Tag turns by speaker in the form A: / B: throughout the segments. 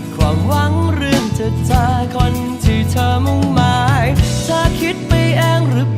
A: ดความหวังเรื่องเธอเธคนที่เธอมุ่งหมายเธอคิดไปเองหรื
B: อ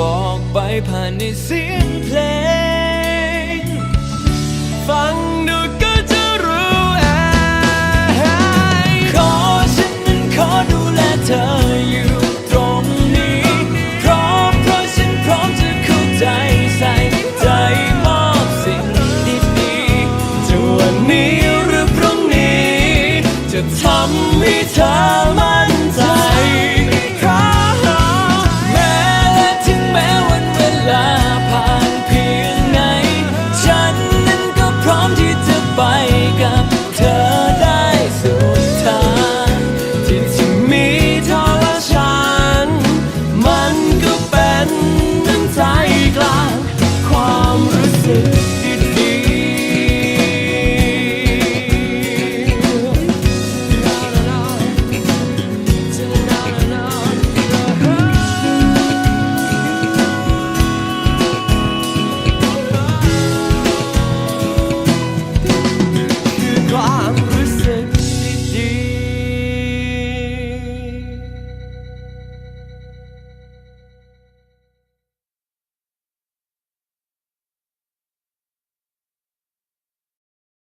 B: บอกไปผ่านในเสียงเพลง
A: ฟัง